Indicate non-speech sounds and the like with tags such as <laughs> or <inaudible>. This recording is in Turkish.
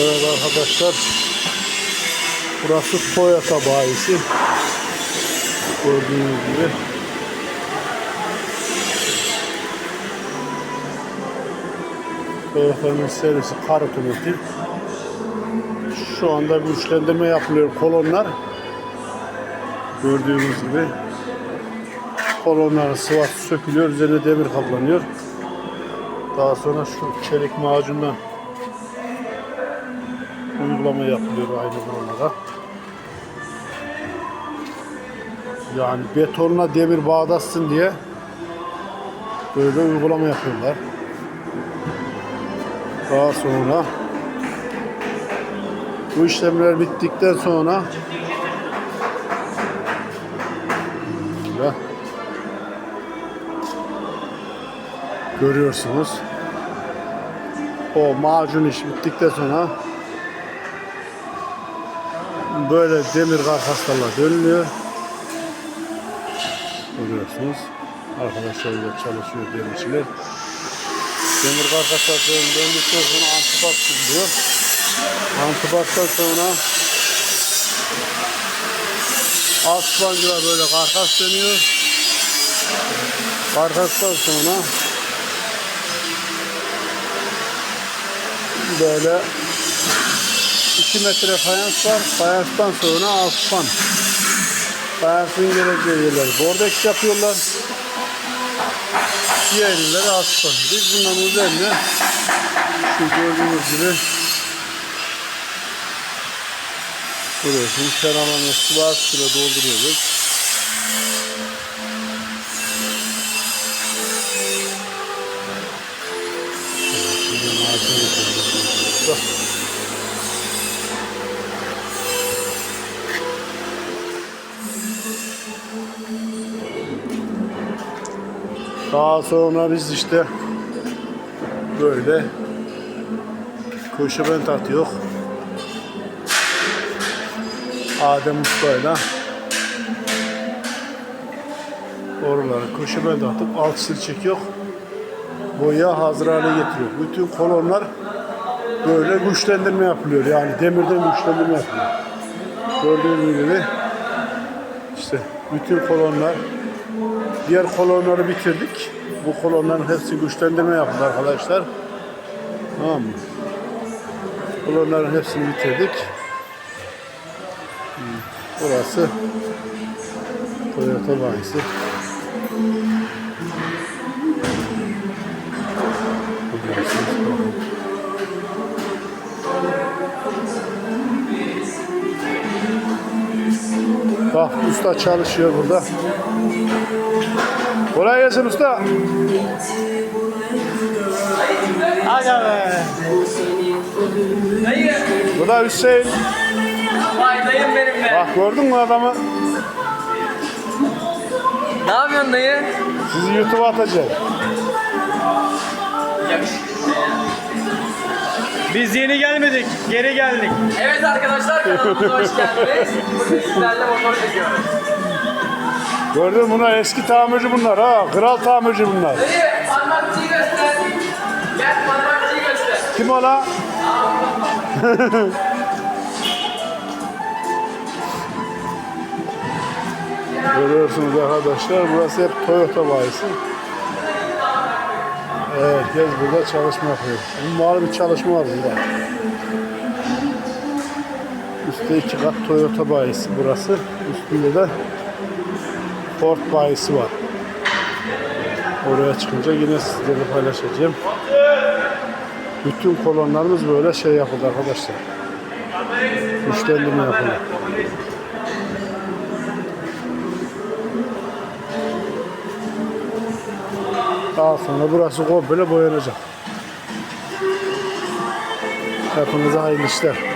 Evet arkadaşlar. Burası Toyota bayisi. Gördüğünüz gibi. Toyota'nın serisi kar otomotiv. Şu anda güçlendirme yapılıyor kolonlar. Gördüğünüz gibi. Kolonların sıvası sökülüyor. Üzerine demir kaplanıyor. Daha sonra şu çelik macundan uygulama yapılıyor aynı buralara. Yani betonla demir bağdaşsın diye böyle uygulama yapıyorlar. Daha sonra bu işlemler bittikten sonra Böyle görüyorsunuz. O macun iş bittikten sonra böyle demir karkaslarla dönülüyor. Görüyorsunuz. Arkadaşlar da çalışıyor demirciler. Demir karkaslar dön- döndükten sonra antibat sürülüyor. Antibattan sonra alt spancılar böyle karkas dönüyor. Karkastan sonra böyle 2 metre fayans var. Fayanstan sonra aspan. Fayansın geleceği yerler bordex yapıyorlar. Diğer yerleri aspan. Biz bunların üzerine şu gördüğünüz gibi Görüyorsunuz kenarlarını sıvı sıra dolduruyoruz. Şimdi malzeme Daha sonra biz işte böyle köşeben atıyor. Adem Usta'yla oraları köşeben atıp alt sil çekiyor. Boya hazır hale getiriyor. Bütün kolonlar böyle güçlendirme yapılıyor. Yani demirden güçlendirme yapılıyor. Gördüğünüz gibi işte bütün kolonlar Diğer kolonları bitirdik. Bu kolonların hepsi güçlendirme yapıldı arkadaşlar. Tamam mı? Kolonların hepsini bitirdik. Burası Toyota bayisi. Görüyorsunuz, bakın. Bak usta çalışıyor burada. Kolay gelsin usta. Aga be. Dayı. Bu da Hüseyin. Vay dayım benim be. Bak gördün mü adamı? Ne yapıyorsun dayı? Sizi YouTube'a atacağım. Biz yeni gelmedik, geri geldik. Evet arkadaşlar kanalımıza hoş geldiniz. Bugün sizlerle motor çekiyoruz. Gördün mü bunlar eski tamirci bunlar ha. Kral tamirci bunlar. Dayı parmakçıyı göster. Gel parmakçıyı göster. Kim o la? <laughs> Görüyorsunuz arkadaşlar burası hep Toyota bayisi. Evet, herkes burada çalışma yapıyor. Umarım bir çalışma var burada. Üstte iki kat Toyota bayisi burası. Üstünde de Ford bayisi var. Oraya çıkınca yine sizlerle paylaşacağım. Bütün kolonlarımız böyle şey yapıldı arkadaşlar. Güçlendirme yapıldı. Daha sonra burası komple boyanacak. Hepinize hayırlı işler.